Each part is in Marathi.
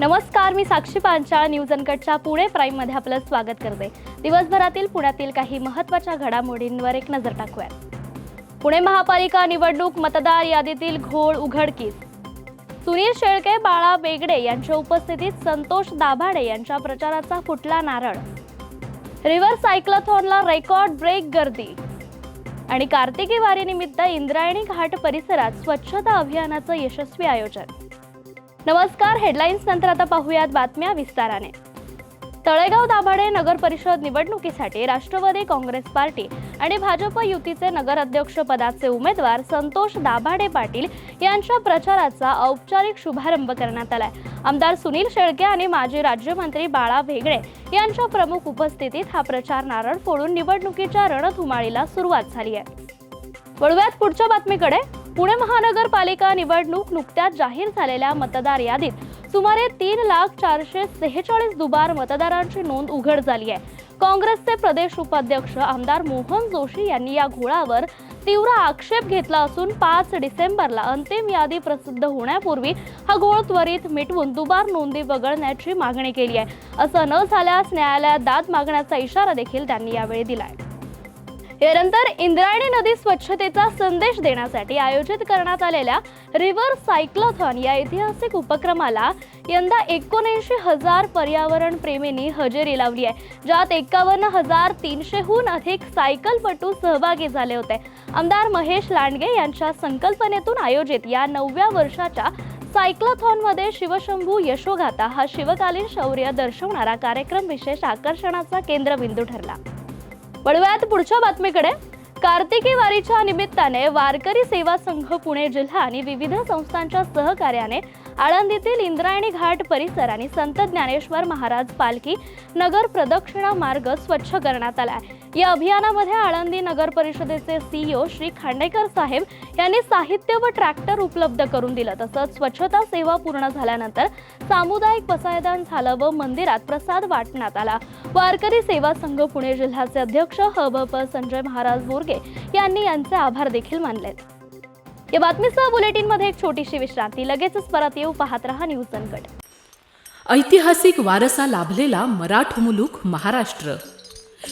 नमस्कार मी साक्षी पांचाळ. न्यूज अनकटच्या पुणे प्राईममध्ये आपलं स्वागत करते. दिवसभरातील पुण्यातील काही महत्त्वाच्या घडामोडींवर एक नजर टाकूयात. पुणे महापालिका निवडणूक मतदार यादीतील घोळ उघडकीस. सुनील शेळके बाळा बेगडे यांच्या उपस्थितीत संतोष दाभाडे यांच्या प्रचाराचा फुटला नारळ. रिव्हर सायक्लथॉनला रेकॉर्ड ब्रेक गर्दी. आणि कार्तिकी वारीनिमित्त इंद्रायणी घाट परिसरात स्वच्छता अभियानाचं यशस्वी आयोजन. नमस्कार हेडलाईन्स नंतर आता पाहूयात बातम्या विस्ताराने. तळेगाव दाभाडे नगर परिषद निवडणुकीसाठी राष्ट्रवादी काँग्रेस पार्टी आणि भाजप युतीचे नगराध्यक्ष पदाचे उमेदवार संतोष दाभाडे पाटील यांच्या प्रचाराचा औपचारिक शुभारंभ करण्यात आलाय. आमदार सुनील शेळके आणि माजी राज्यमंत्री बाळा भेगडे यांच्या प्रमुख उपस्थितीत हा प्रचार नारळ फोडून निवडणुकीच्या रणधुमाळीला सुरुवात झाली आहे. वळूयात पुढच्या बातमीकडे. पुणे महानगरपालिका निवडणूक नुकत्याच जाहीर झालेल्या मतदार यादीत सुमारे तीन लाख चारशे सेहेचाळीस दुबार मतदारांची नोंद उघड झाली आहे. काँग्रेसचे प्रदेश उपाध्यक्ष आमदार मोहन जोशी यांनी या घोळावर तीव्र आक्षेप घेतला असून पाच डिसेंबरला अंतिम यादी प्रसिद्ध होण्यापूर्वी हा घोळ त्वरित मिटवून दुबार नोंदी वगळण्याची मागणी केली आहे. असं न झाल्यास न्यायालयात दाद मागण्याचा इशारा देखील त्यांनी यावेळी दिलाय. यानंतर इंद्रायणी नदी स्वच्छतेचा संदेश देण्यासाठी आयोजित करण्यात आलेल्या रिव्हर सायक्लोथॉन या ऐतिहासिक उपक्रमाला यंदा एकोणऐंशी हजार पर्यावरण प्रेमींनी हजेरी लावली आहे ज्यात एकावन्न हजार तीनशेहून अधिक सायकलपटू सहभागी झाले होते. आमदार महेश लांडगे यांच्या संकल्पनेतून आयोजित या नवव्या वर्षाच्या सायक्लोथॉनमध्ये शिवशंभू यशोगाथा हा शिवकालीन शौर्य दर्शवणारा कार्यक्रम विशेष आकर्षणाचा केंद्रबिंदू ठरला. वळूयात पुढच्या बातमीकडे. कार्तिकी वारीच्या निमित्ताने वारकरी सेवा संघ पुणे जिल्हा आणि विविध संस्थांच्या सहकार्याने आळंदीतील इंद्रायणी घाट परिसर आणि संत ज्ञानेश्वर महाराज पालखी नगर प्रदक्षिणा मार्ग स्वच्छ करण्यात आला आहे. या अभियानामध्ये आळंदी नगर परिषदेचे सीईओ श्री खांडेकर साहेब यांनी साहित्य व ट्रॅक्टर उपलब्ध करून दिलं तसंच स्वच्छता सेवा पूर्ण झाल्यानंतर सामुदायिक पसायदान झालं व मंदिरात प्रसाद वाटण्यात आला. वारकरी सेवा संघ पुणे जिल्ह्याचे अध्यक्ष हबप संजय महाराज बोरगे यांनी यांचे आभार देखील मानलेत या बातमीसह बुलेटिनमध्ये एक छोटीशी विश्रांती लगेचच परत येऊ पाहत रहा न्यूज संकट ऐतिहासिक वारसा लाभलेला मराठ मुलूक महाराष्ट्र.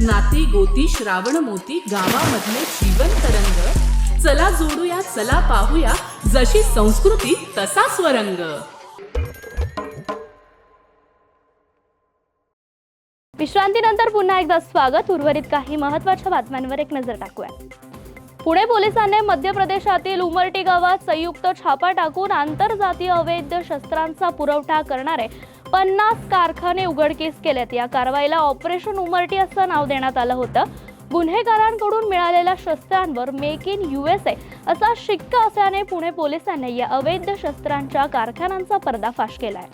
नाती गोती श्रावण मोती गावामधले जीवन तरंग. चला जोडूया चला पाहूया जशी संस्कृती तसा स्वरंग. विश्रांतीनंतर पुन्हा एकदा स्वागत. उर्वरित काही महत्त्वाच्या बातम्यांवर एक नजर टाकूया. पुणे पोलिसांनी मध्य प्रदेशातील उमरटी गावात संयुक्त छापा टाकून आंतरजातीय अवैध शस्त्रांचा पुरवठा करणारे पन्नास कारखाने उघडकीस केलेत. या कारवाईला ऑपरेशन उमरटी असं नाव देण्यात आलं होतं. गुन्हेगारांकडून मिळालेल्या शस्त्रांवर मेक इन युएसए असा शिक्का असल्याने पुणे पोलिसांनी या अवैध शस्त्रांच्या कारखान्यांचा पर्दाफाश केलाय.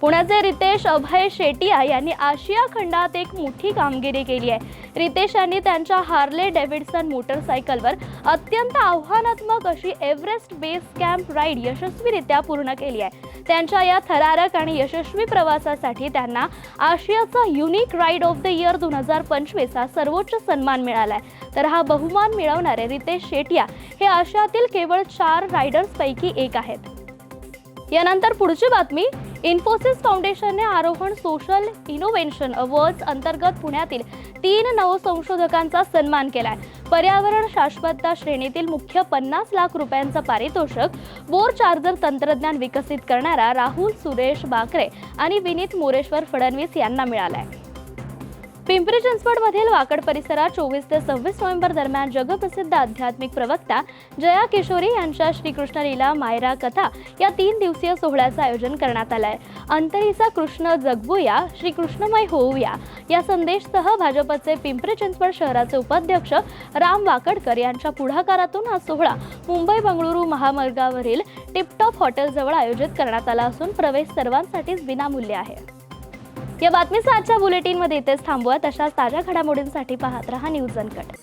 पुण्याचे रितेश अभय शेटिया यांनी आशिया खंडात एक मोठी कामगिरी केली आहे. रितेश यांनी त्यांच्या हार्ले डेव्हिडसन मोटरसायकलवर अत्यंत आव्हानात्मक अशी एव्हरेस्ट बेस कॅम्प राईड यशस्वीरित्या पूर्ण केली आहे. त्यांच्या या थरारक आणि यशस्वी प्रवासासाठी त्यांना आशियाचा unique ride of the year दोन हजार पंचवीस हा सर्वोच्च सन्मान मिळाला आहे. तर हा बहुमान मिळवणारे रितेश शेटिया हे आशियातील केवळ चार रायडर्सपैकी एक आहेत. यानंतर पुढची बातमी. इन्फोसिस फाउंडेशनने आरोहण सोशल इनोव्हेन्शन अवॉर्ड्स अंतर्गत पुण्यातील तीन नवसंशोधकांचा सन्मान केला आहे पर्यावरण शाश्वतता श्रेणीतील मुख्य पन्नास लाख रुपयांचा पारितोषिक बोर चार्जर तंत्रज्ञान विकसित करणारा राहुल सुरेश बाकरे आणि विनीत मोरेश्वर फडणवीस यांना मिळाला आहे पिंपरी चिंचवडमधील वाकड परिसरात चोवीस ते सव्वीस नोव्हेंबर दरम्यान जगप्रसिद्ध आध्यात्मिक प्रवक्ता जया किशोरी यांच्या श्रीकृष्ण लीला मायरा कथा या तीन दिवसीय सोहळ्याचं आयोजन करण्यात आलं आहे अंतरीचा कृष्ण जगबूया श्रीकृष्णमय होऊया या संदेशसह भाजपचे पिंपरी चिंचवड शहराचे उपाध्यक्ष राम वाकडकर यांच्या पुढाकारातून हा सोहळा मुंबई बंगळुरू महामार्गावरील टिपटॉप हॉटेलजवळ आयोजित करण्यात आला असून प्रवेश सर्वांसाठीच विनामूल्य आहे. या बातमीचा आजच्या बुलेटिनमध्ये इथेच थांबूया. तशाच ताज्या घडामोडींसाठी पाहत रहा न्यूज अनकट.